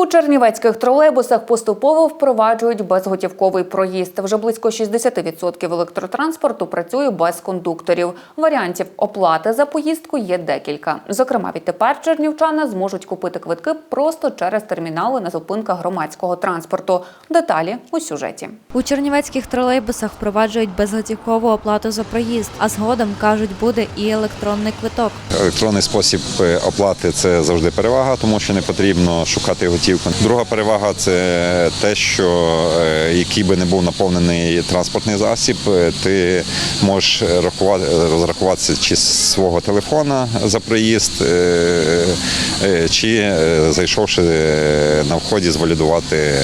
У чернівецьких тролейбусах поступово впроваджують безготівковий проїзд. Вже близько 60% електротранспорту працює без кондукторів. Варіантів оплати за поїздку є декілька. Зокрема, відтепер чернівчани зможуть купити квитки просто через термінали на зупинках громадського транспорту. Деталі у сюжеті. У чернівецьких тролейбусах впроваджують безготівкову оплату за проїзд, а згодом кажуть, буде і електронний квиток. Електронний спосіб е, оплати це завжди перевага, тому що не потрібно шукати готівку. Друга перевага це те, що е, який би не був наповнений транспортний засіб, е, ти можеш рахувати, розрахуватися чи з свого телефона за проїзд, е, чи зайшовши на вході, звалідувати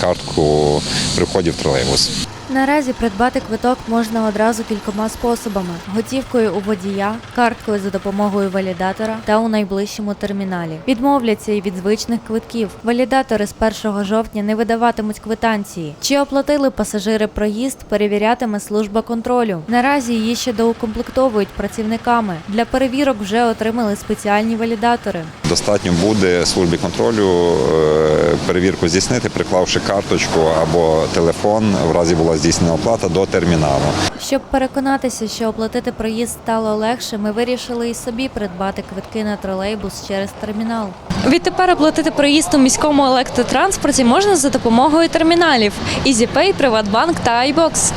картку при вході в тролейбус. Наразі придбати квиток можна одразу кількома способами: готівкою у водія, карткою за допомогою валідатора та у найближчому терміналі. Відмовляться і від звичних квитків. Валідатори з 1 жовтня не видаватимуть квитанції. Чи оплатили пасажири проїзд, перевірятиме служба контролю. Наразі її ще доукомплектовують працівниками. Для перевірок вже отримали спеціальні валідатори. Достатньо буде службі контролю е, перевірку здійснити, приклавши карточку або телефон, в разі була здійснена оплата до терміналу. Щоб переконатися, що оплатити проїзд стало легше, ми вирішили і собі придбати квитки на тролейбус через термінал. Відтепер оплатити проїзд у міському електротранспорті можна за допомогою терміналів EasyPay, Приватбанк та iBox.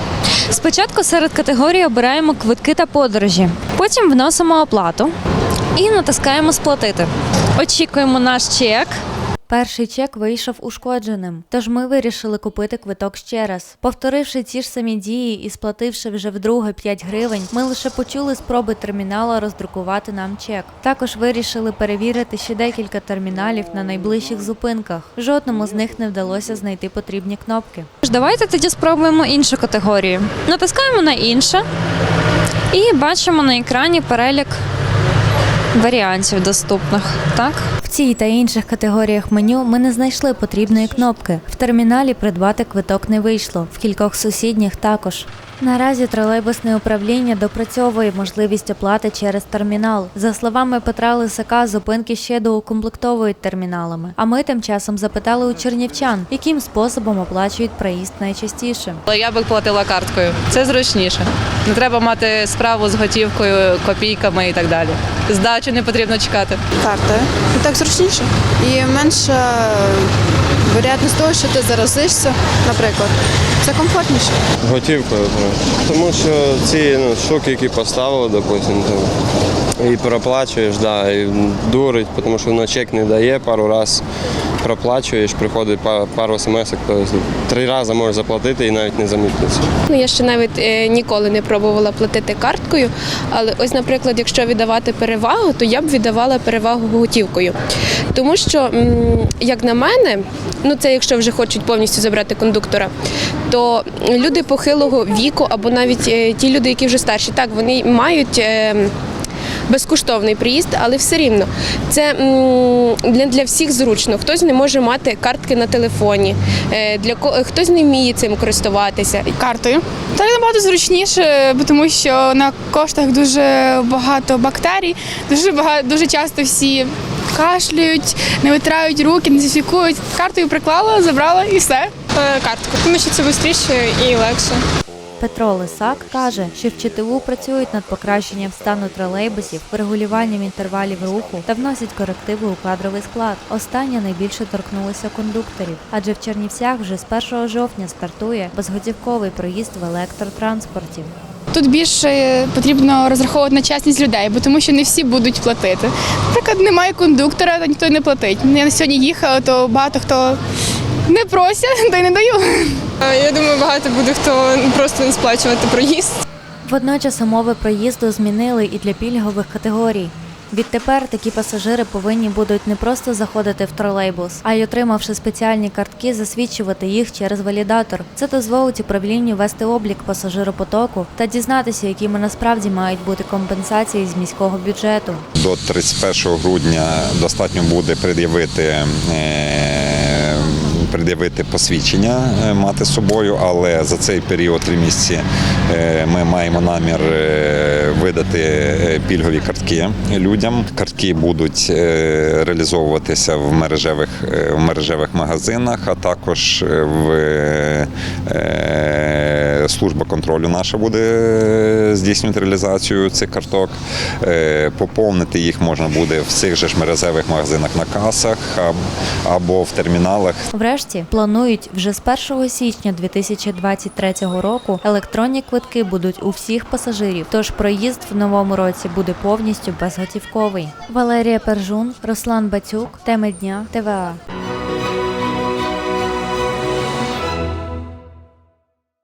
Спочатку серед категорій обираємо квитки та подорожі. Потім вносимо оплату і натискаємо Сплатити. Очікуємо наш чек. Перший чек вийшов ушкодженим, тож ми вирішили купити квиток ще раз. Повторивши ті ж самі дії і сплативши вже вдруге 5 гривень, ми лише почули спроби термінала роздрукувати нам чек. Також вирішили перевірити ще декілька терміналів на найближчих зупинках. Жодному з них не вдалося знайти потрібні кнопки. Давайте тоді спробуємо іншу категорію. Натискаємо на інше і бачимо на екрані перелік варіантів доступних. Так? В цій та інших категоріях меню ми не знайшли потрібної кнопки. В терміналі придбати квиток не вийшло, в кількох сусідніх також. Наразі тролейбусне управління допрацьовує можливість оплати через термінал. За словами Петра Лисака, зупинки ще доукомплектовують терміналами. А ми тим часом запитали у чернівчан, яким способом оплачують проїзд найчастіше. Але я би платила карткою. Це зручніше. Не треба мати справу з готівкою, копійками і так далі. Здачу не потрібно чекати. карти. І так зручніше. І менше вероятність того, що ти заразишся, наприклад. Це комфортніше. Готівкою, тому що ці ну, штуки, які поставили, допустим, там, і проплачуєш, да, і дурить, тому що воно чек не дає пару разів. Проплачуєш, приходить па- пару смс, тобто три рази можеш заплатити і навіть не замітиться. Ну, я ще навіть е, ніколи не пробувала платити карткою. Але ось, наприклад, якщо віддавати перевагу, то я б віддавала перевагу готівкою. Тому що, як на мене, ну це якщо вже хочуть повністю забрати кондуктора, то люди похилого віку або навіть е, ті люди, які вже старші, так вони мають. Е, Безкоштовний приїзд, але все рівно це для, для всіх зручно. Хтось не може мати картки на телефоні, е, для ко- хтось не вміє цим користуватися. картою. Так набагато зручніше, тому що на коштах дуже багато бактерій, дуже багато, дуже часто всі кашляють, не витирають руки, не дезінфікують. Картою приклала, забрала і все. Картку, тому що це швидше і легше. Петро Лисак каже, що в ЧТУ працюють над покращенням стану тролейбусів, регулюванням інтервалів руху та вносять корективи у кадровий склад. Останнє найбільше торкнулося кондукторів, адже в Чернівцях вже з 1 жовтня стартує безготівковий проїзд в електротранспорті. Тут більше потрібно розраховувати на чесність людей, бо тому що не всі будуть платити. Наприклад, немає кондуктора, то ніхто не платить. Я сьогодні їхала, то багато хто не просять, та й не даю. Я думаю, багато буде хто просто не сплачувати проїзд. Водночас умови проїзду змінили і для пільгових категорій. Відтепер такі пасажири повинні будуть не просто заходити в тролейбус, а й отримавши спеціальні картки, засвідчувати їх через валідатор. Це дозволить управлінню вести облік пасажиропотоку та дізнатися, якими насправді мають бути компенсації з міського бюджету. До 31 грудня достатньо буде пред'явити е, пред'явити посвідчення, е, мати з собою, але за цей період три місяці е, ми маємо намір е, видати пільгові картки людям. Картки будуть реалізовуватися в мережевих, в мережевих магазинах, а також в служба контролю наша буде е, здійснювати реалізацію цих карток. Е, Поповнити їх можна буде в цих же ж мережевих магазинах на касах або в терміналах. Врешті планують вже з 1 січня 2023 року електронні квитки будуть у всіх пасажирів. Тож проїзд в новому році буде повністю безготівковий. Валерія Пержун, Руслан Бацюк, теми дня ТВА.